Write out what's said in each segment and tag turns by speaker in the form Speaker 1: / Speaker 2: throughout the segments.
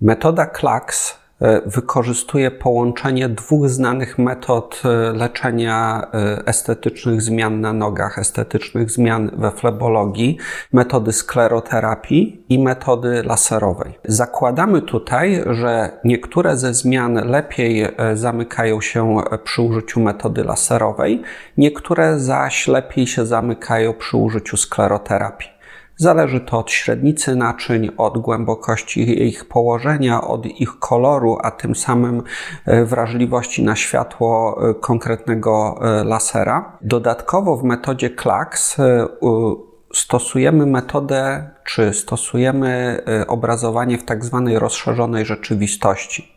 Speaker 1: Metoda KLAX e, wykorzystuje połączenie dwóch znanych metod e, leczenia e, estetycznych zmian na nogach, estetycznych zmian we flebologii, metody skleroterapii i metody laserowej. Zakładamy tutaj, że niektóre ze zmian lepiej zamykają się przy użyciu metody laserowej, niektóre zaś lepiej się zamykają przy użyciu skleroterapii. Zależy to od średnicy naczyń, od głębokości ich położenia, od ich koloru, a tym samym e, wrażliwości na światło e, konkretnego e, lasera. Dodatkowo w metodzie KLAX stosujemy metodę, czy stosujemy obrazowanie w tak zwanej rozszerzonej rzeczywistości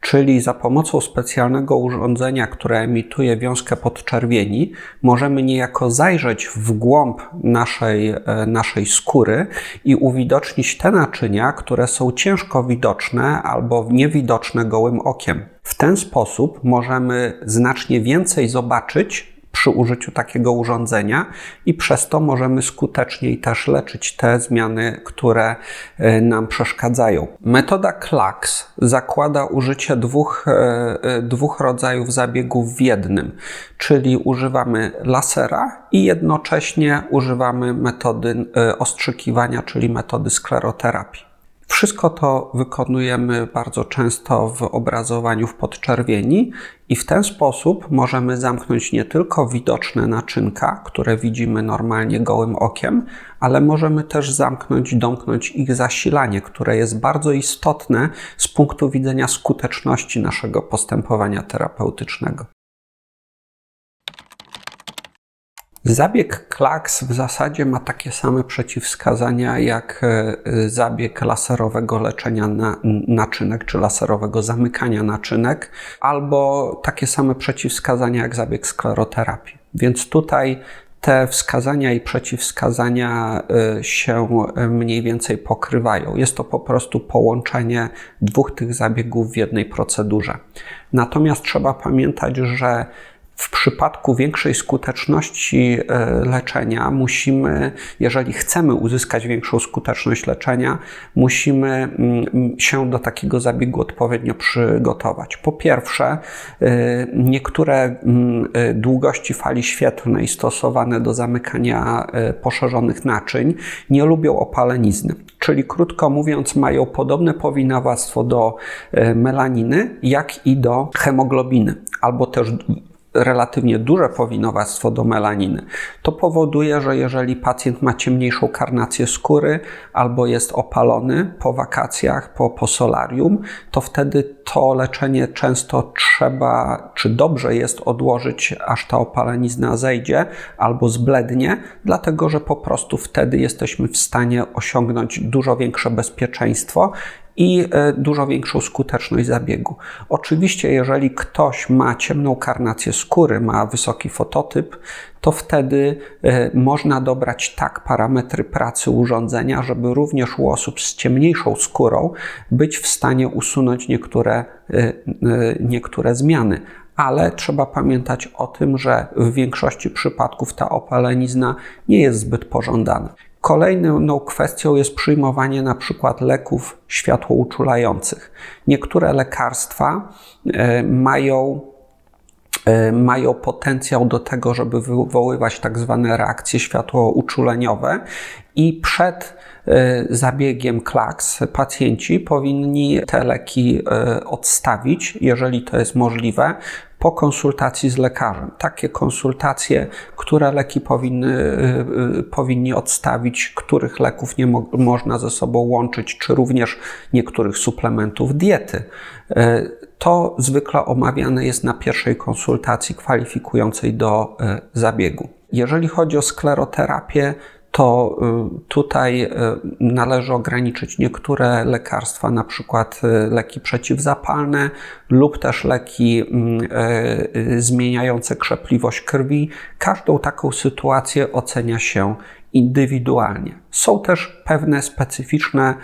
Speaker 1: czyli za pomocą specjalnego urządzenia, które emituje wiązkę podczerwieni, możemy niejako zajrzeć w głąb naszej, e, naszej skóry i uwidocznić te naczynia, które są ciężko widoczne albo niewidoczne gołym okiem. W ten sposób możemy znacznie więcej zobaczyć przy użyciu takiego urządzenia i przez to możemy skuteczniej też leczyć te zmiany, które e, nam przeszkadzają. Metoda KLAX zakłada użycie dwóch, e, e, dwóch rodzajów zabiegów w jednym, czyli używamy lasera i jednocześnie używamy metody ostrzykiwania, czyli metody skleroterapii. Wszystko to wykonujemy bardzo często w obrazowaniu w podczerwieni i w ten sposób możemy zamknąć nie tylko widoczne naczynka, które widzimy normalnie gołym okiem, ale możemy też zamknąć, domknąć ich zasilanie, które jest bardzo istotne z punktu widzenia skuteczności naszego postępowania terapeutycznego. Zabieg KLAX w zasadzie ma takie same przeciwwskazania jak e, zabieg laserowego leczenia naczynek czy laserowego zamykania naczynek, albo takie same przeciwwskazania jak zabieg skleroterapii. Więc tutaj te wskazania i przeciwwskazania e, się e, mniej więcej pokrywają. Jest to po prostu połączenie dwóch tych zabiegów w jednej procedurze. Natomiast trzeba pamiętać, że w przypadku większej skuteczności e, leczenia musimy, jeżeli chcemy uzyskać większą skuteczność leczenia, musimy mm, się do takiego zabiegu odpowiednio przygotować. Po pierwsze, e, niektóre mm, e, długości fali świetlnej stosowane do zamykania poszerzonych naczyń nie lubią opalenizny czyli krótko mówiąc, mają podobne powinowactwo do melaniny, jak i do hemoglobiny, albo też relatywnie duże powinowactwo do melaniny. To powoduje, że jeżeli pacjent ma ciemniejszą karnację skóry albo jest opalony po wakacjach, po, po solarium, to wtedy to leczenie często trzeba, czy dobrze jest odłożyć, aż ta opalenizna zejdzie albo zblednie, dlatego że po prostu wtedy jesteśmy w stanie osiągnąć dużo większe bezpieczeństwo i e, dużo większą skuteczność zabiegu. Oczywiście, jeżeli ktoś ma ciemną karnację skóry, ma wysoki fototyp, to wtedy e, można dobrać tak parametry pracy urządzenia, żeby również u osób z ciemniejszą skórą być w stanie usunąć niektóre, e, niektóre zmiany ale trzeba pamiętać o tym, że w większości przypadków ta opalenizna nie jest zbyt pożądana. Kolejną kwestią jest przyjmowanie na przykład leków światłouczulających. Niektóre lekarstwa e, mają e, mają potencjał do tego, żeby wywoływać tak zwane reakcje światłouczuleniowe i przed zabiegiem klaks pacjenci powinni te leki odstawić, jeżeli to jest możliwe, po konsultacji z lekarzem. Takie konsultacje, które leki powinny, y, powinni odstawić, których leków nie mo można ze sobą łączyć, czy również niektórych suplementów diety. To zwykle omawiane jest na pierwszej konsultacji kwalifikującej do zabiegu. Jeżeli chodzi o skleroterapię, to y, tutaj y, należy ograniczyć niektóre lekarstwa, na przykład y, leki przeciwzapalne lub też leki zmieniające krzepliwość krwi. Każdą taką sytuację ocenia się indywidualnie. Są też pewne specyficzne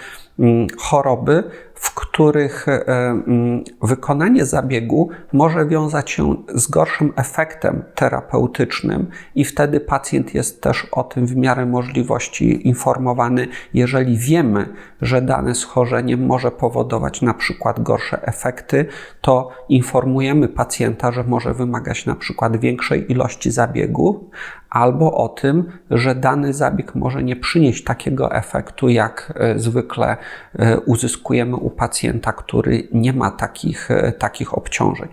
Speaker 1: choroby, w których e, mm, wykonanie zabiegu może wiązać się z gorszym efektem terapeutycznym, i wtedy pacjent jest też o tym w miarę możliwości informowany, jeżeli wiemy, że dane schorzenie może powodować na przykład gorsze efekty, to informujemy pacjenta, że może wymagać na przykład większej ilości zabiegu, albo o tym, że dany zabieg może nie przynieść takiego efektu, jak e, zwykle uzyskujemy u pacjenta, który nie ma takich, e, takich obciążeń.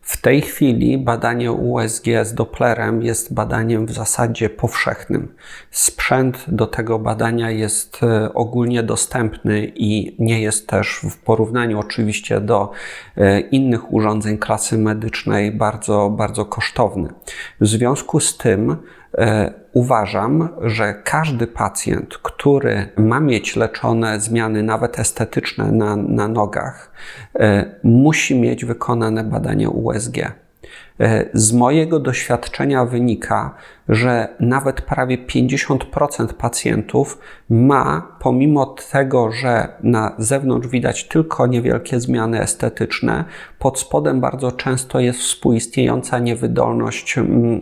Speaker 1: W tej chwili badanie USG z Dopplerem jest badaniem w zasadzie powszechnym. Sprzęt do tego badania jest e, ogólnie dostępny i nie jest też w porównaniu oczywiście do e, innych urządzeń klasy medycznej bardzo, bardzo kosztowny. W związku z tym E, uważam, że każdy pacjent, który ma mieć leczone zmiany, nawet estetyczne na, na nogach, e, musi mieć wykonane badanie USG. E, z mojego doświadczenia wynika, że nawet prawie 50% pacjentów ma, pomimo tego, że na zewnątrz widać tylko niewielkie zmiany estetyczne, pod spodem bardzo często jest współistniejąca niewydolność mm, e,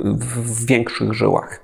Speaker 1: w większych żyłach.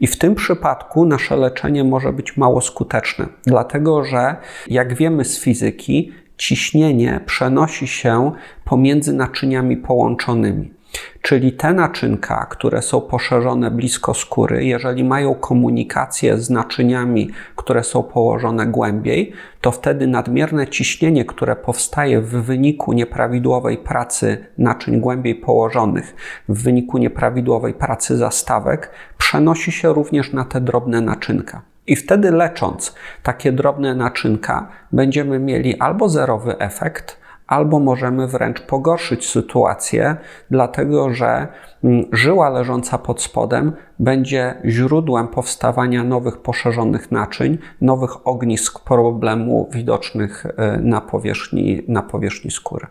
Speaker 1: I w tym przypadku nasze leczenie może być mało skuteczne, dlatego że, jak wiemy z fizyki, ciśnienie przenosi się pomiędzy naczyniami połączonymi. Czyli te naczynka, które są poszerzone blisko skóry, jeżeli mają komunikację z naczyniami, które są położone głębiej, to wtedy nadmierne ciśnienie, które powstaje w wyniku nieprawidłowej pracy naczyń głębiej położonych, w wyniku nieprawidłowej pracy zastawek, przenosi się również na te drobne naczynka. I wtedy lecząc takie drobne naczynka, będziemy mieli albo zerowy efekt, albo możemy wręcz pogorszyć sytuację, dlatego że mm, żyła leżąca pod spodem będzie źródłem powstawania nowych poszerzonych naczyń, nowych ognisk problemu widocznych e, na powierzchni, na powierzchni skóry.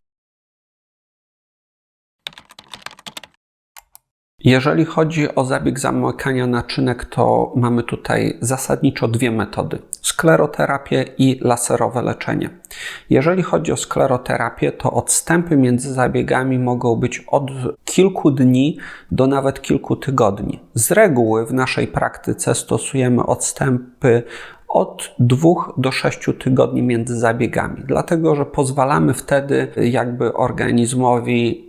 Speaker 1: Jeżeli chodzi o zabieg zamykania naczynek, to mamy tutaj zasadniczo dwie metody: skleroterapię i laserowe leczenie. Jeżeli chodzi o skleroterapię, to odstępy między zabiegami mogą być od kilku dni do nawet kilku tygodni. Z reguły w naszej praktyce stosujemy odstępy od dwóch do sześciu tygodni między zabiegami, dlatego że pozwalamy wtedy jakby organizmowi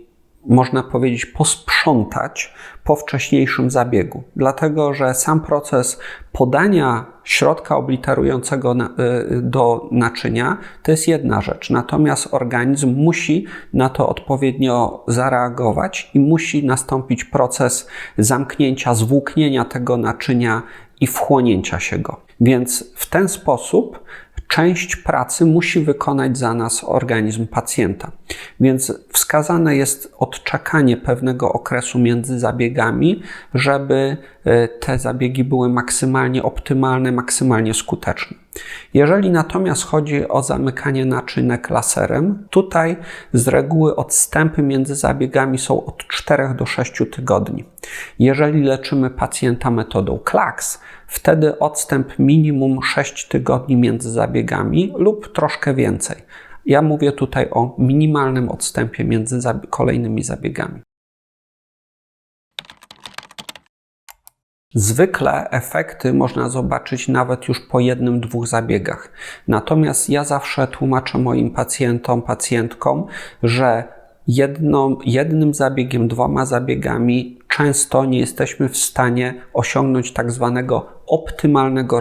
Speaker 1: można powiedzieć, posprzątać po wcześniejszym zabiegu, dlatego że sam proces podania środka obliterującego y, do naczynia to jest jedna rzecz, natomiast organizm musi na to odpowiednio zareagować i musi nastąpić proces zamknięcia, zwłóknienia tego naczynia i wchłonięcia się go. Więc w ten sposób część pracy musi wykonać za nas organizm pacjenta. Więc wskazane jest odczekanie pewnego okresu między zabiegami, żeby e, te zabiegi były maksymalnie optymalne, maksymalnie skuteczne. Jeżeli natomiast chodzi o zamykanie naczynek laserem, tutaj z reguły odstępy między zabiegami są od 4 do 6 tygodni. Jeżeli leczymy pacjenta metodą KLAX, wtedy odstęp minimum 6 tygodni między zabiegami lub troszkę więcej. Ja mówię tutaj o minimalnym odstępie między kolejnymi zabiegami. Zwykle efekty można zobaczyć nawet już po jednym, dwóch zabiegach. Natomiast ja zawsze tłumaczę moim pacjentom, pacjentkom, że jednym zabiegiem, dwoma zabiegami często nie jesteśmy w stanie osiągnąć tak zwanego optymalnego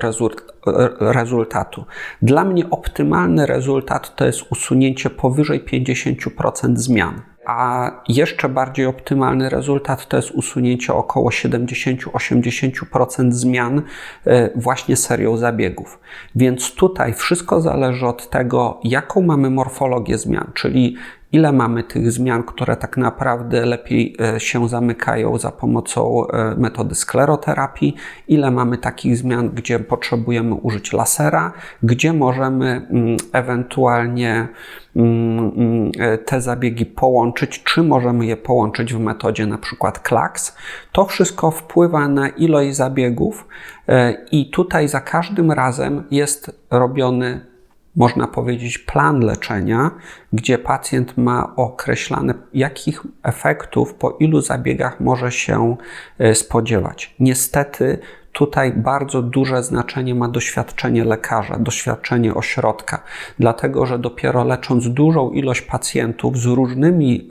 Speaker 1: rezultatu. Dla mnie optymalny rezultat to jest usunięcie powyżej 50% zmian a jeszcze bardziej optymalny rezultat to jest usunięcie około 70-80% zmian e, właśnie serią zabiegów. Więc tutaj wszystko zależy od tego, jaką mamy morfologię zmian, czyli ile mamy tych zmian, które tak naprawdę lepiej e, się zamykają za pomocą e, metody skleroterapii, ile mamy takich zmian, gdzie potrzebujemy użyć lasera, gdzie możemy mm, ewentualnie mm, mm, e, te zabiegi połączyć, czy możemy je połączyć w metodzie na przykład KLAX. To wszystko wpływa na ilość zabiegów i tutaj za każdym razem jest robiony można powiedzieć, plan leczenia, gdzie pacjent ma określane, jakich efektów po ilu zabiegach może się e, spodziewać. Niestety, tutaj bardzo duże znaczenie ma doświadczenie lekarza, doświadczenie ośrodka, dlatego że dopiero lecząc dużą ilość pacjentów z, różnymi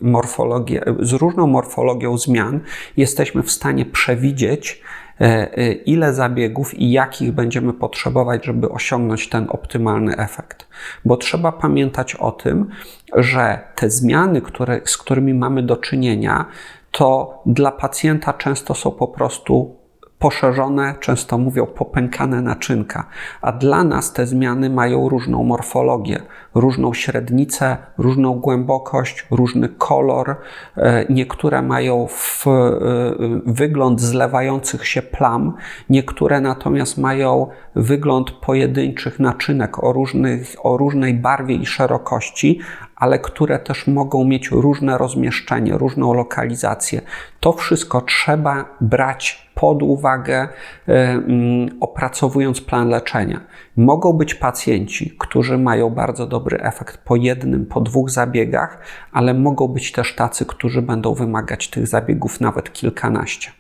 Speaker 1: z różną morfologią zmian, jesteśmy w stanie przewidzieć, ile zabiegów i jakich będziemy potrzebować, żeby osiągnąć ten optymalny efekt. Bo trzeba pamiętać o tym, że te zmiany, które, z którymi mamy do czynienia, to dla pacjenta często są po prostu poszerzone, często mówią popękane naczynka, a dla nas te zmiany mają różną morfologię, różną średnicę, różną głębokość, różny kolor. E, niektóre mają e, wygląd zlewających się plam, niektóre natomiast mają wygląd pojedynczych naczynek o, różnych, o różnej barwie i szerokości, ale które też mogą mieć różne rozmieszczenie, różną lokalizację. To wszystko trzeba brać pod uwagę, e, mm, opracowując plan leczenia. Mogą być pacjenci, którzy mają bardzo dobry efekt po jednym, po dwóch zabiegach, ale mogą być też tacy, którzy będą wymagać tych zabiegów nawet kilkanaście.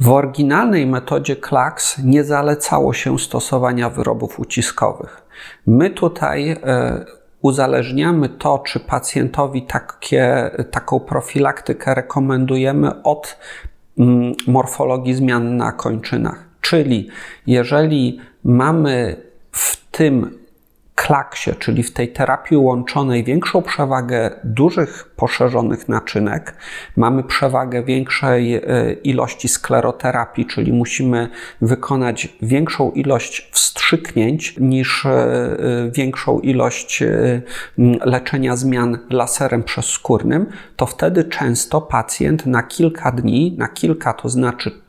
Speaker 1: W oryginalnej metodzie KLAX nie zalecało się stosowania wyrobów uciskowych. My tutaj e, uzależniamy to, czy pacjentowi takie, taką profilaktykę rekomendujemy od mm, morfologii zmian na kończynach. Czyli jeżeli mamy w tym klaksie, czyli w tej terapii łączonej, większą przewagę dużych, poszerzonych naczynek. Mamy przewagę większej e, ilości skleroterapii, czyli musimy wykonać większą ilość wstrzyknięć niż e, e, większą ilość leczenia zmian laserem przezskórnym, to wtedy często pacjent na kilka dni, na kilka to znaczy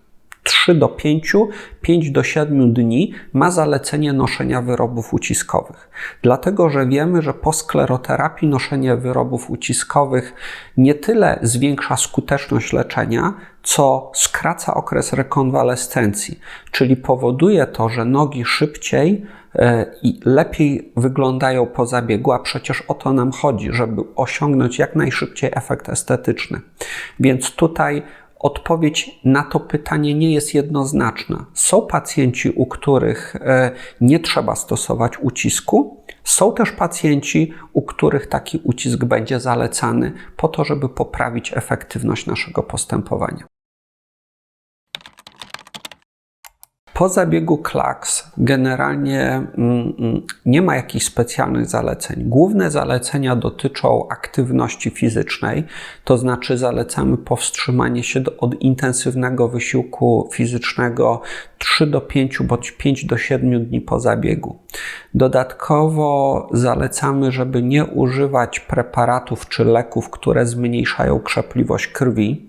Speaker 1: 3 do 5, 5 do 7 dni ma zalecenie noszenia wyrobów uciskowych. Dlatego, że wiemy, że po skleroterapii noszenie wyrobów uciskowych nie tyle zwiększa skuteczność leczenia, co skraca okres rekonwalescencji, czyli powoduje to, że nogi szybciej e, i lepiej wyglądają po zabiegu, a przecież o to nam chodzi, żeby osiągnąć jak najszybciej efekt estetyczny. Więc tutaj Odpowiedź na to pytanie nie jest jednoznaczna. Są pacjenci, u których e, nie trzeba stosować ucisku, są też pacjenci, u których taki ucisk będzie zalecany po to, żeby poprawić efektywność naszego postępowania. Po zabiegu KLAX generalnie mm, mm, nie ma jakichś specjalnych zaleceń. Główne zalecenia dotyczą aktywności fizycznej, to znaczy zalecamy powstrzymanie się od intensywnego wysiłku fizycznego 3 do 5 bądź 5 do 7 dni po zabiegu. Dodatkowo zalecamy, żeby nie używać preparatów czy leków, które zmniejszają krzepliwość krwi.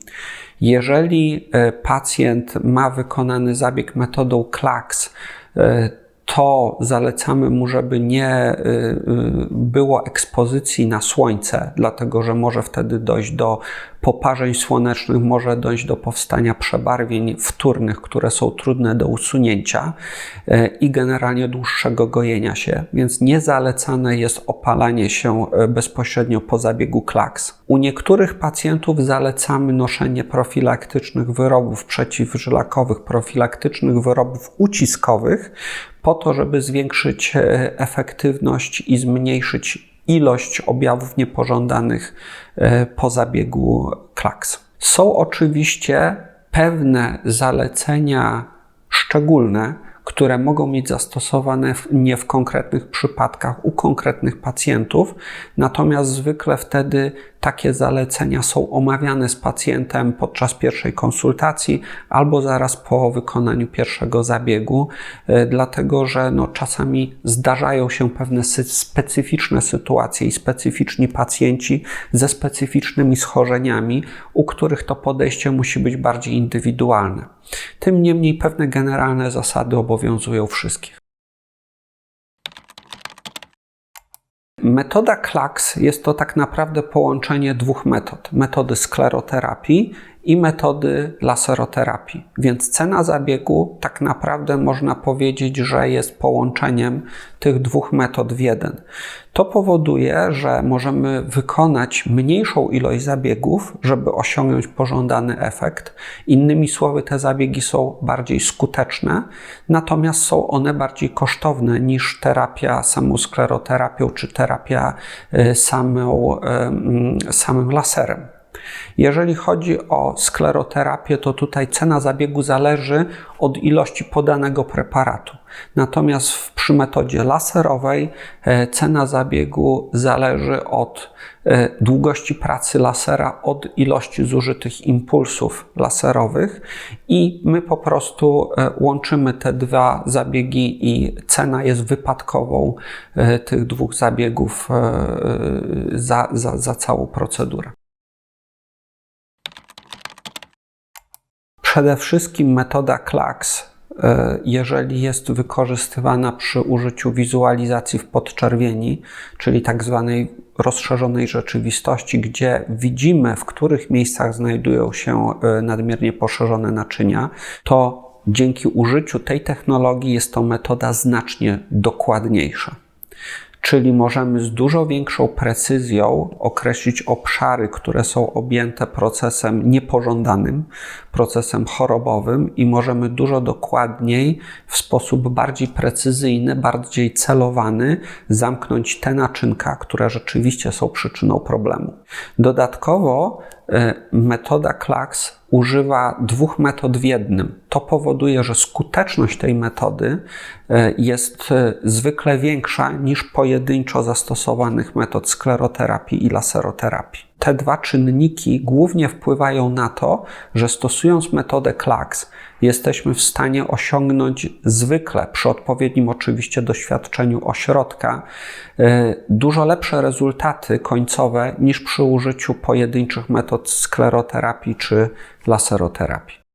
Speaker 1: Jeżeli e, pacjent ma wykonany zabieg metodą KLAX, e, to zalecamy mu, żeby nie y, y, było ekspozycji na słońce, dlatego że może wtedy dojść do poparzeń słonecznych, może dojść do powstania przebarwień wtórnych, które są trudne do usunięcia y, i generalnie dłuższego gojenia się, więc niezalecane jest opalanie się bezpośrednio po zabiegu klaks. U niektórych pacjentów zalecamy noszenie profilaktycznych wyrobów przeciwżylakowych, profilaktycznych wyrobów uciskowych, po to, żeby zwiększyć e, efektywność i zmniejszyć ilość objawów niepożądanych e, po zabiegu klaks. Są oczywiście pewne zalecenia szczególne, które mogą mieć zastosowane nie w konkretnych przypadkach u konkretnych pacjentów, natomiast zwykle wtedy takie zalecenia są omawiane z pacjentem podczas pierwszej konsultacji albo zaraz po wykonaniu pierwszego zabiegu, e, dlatego że no, czasami zdarzają się pewne specyficzne sytuacje i specyficzni pacjenci ze specyficznymi schorzeniami, u których to podejście musi być bardziej indywidualne. Tym niemniej pewne generalne zasady obowiązują wszystkich. Metoda KLAX jest to tak naprawdę połączenie dwóch metod: metody skleroterapii i metody laseroterapii. Więc cena zabiegu tak naprawdę można powiedzieć, że jest połączeniem tych dwóch metod w jeden. To powoduje, że możemy wykonać mniejszą ilość zabiegów, żeby osiągnąć pożądany efekt. Innymi słowy, te zabiegi są bardziej skuteczne, natomiast są one bardziej kosztowne niż terapia samą skleroterapią czy terapia y, samą, y, samym laserem. Jeżeli chodzi o skleroterapię, to tutaj cena zabiegu zależy od ilości podanego preparatu. Natomiast przy metodzie laserowej e, cena zabiegu zależy od e, długości pracy lasera, od ilości zużytych impulsów laserowych i my po prostu e, łączymy te dwa zabiegi i cena jest wypadkową tych dwóch zabiegów za, za, za całą procedurę. Przede wszystkim metoda KLAX, e, jeżeli jest wykorzystywana przy użyciu wizualizacji w podczerwieni, czyli tak zwanej rozszerzonej rzeczywistości, gdzie widzimy, w których miejscach znajdują się e, nadmiernie poszerzone naczynia, to dzięki użyciu tej technologii jest to metoda znacznie dokładniejsza czyli możemy z dużo większą precyzją określić obszary, które są objęte procesem niepożądanym, procesem chorobowym i możemy dużo dokładniej, w sposób bardziej precyzyjny, bardziej celowany zamknąć te naczynka, które rzeczywiście są przyczyną problemu. Dodatkowo metoda KLAX używa dwóch metod w jednym. To powoduje, że skuteczność tej metody e, jest e, zwykle większa niż pojedynczo zastosowanych metod skleroterapii i laseroterapii. Te dwa czynniki głównie wpływają na to, że stosując metodę KLAX jesteśmy w stanie osiągnąć zwykle, przy odpowiednim oczywiście doświadczeniu ośrodka, e, dużo lepsze rezultaty końcowe niż przy użyciu pojedynczych metod skleroterapii czy laseroterapii.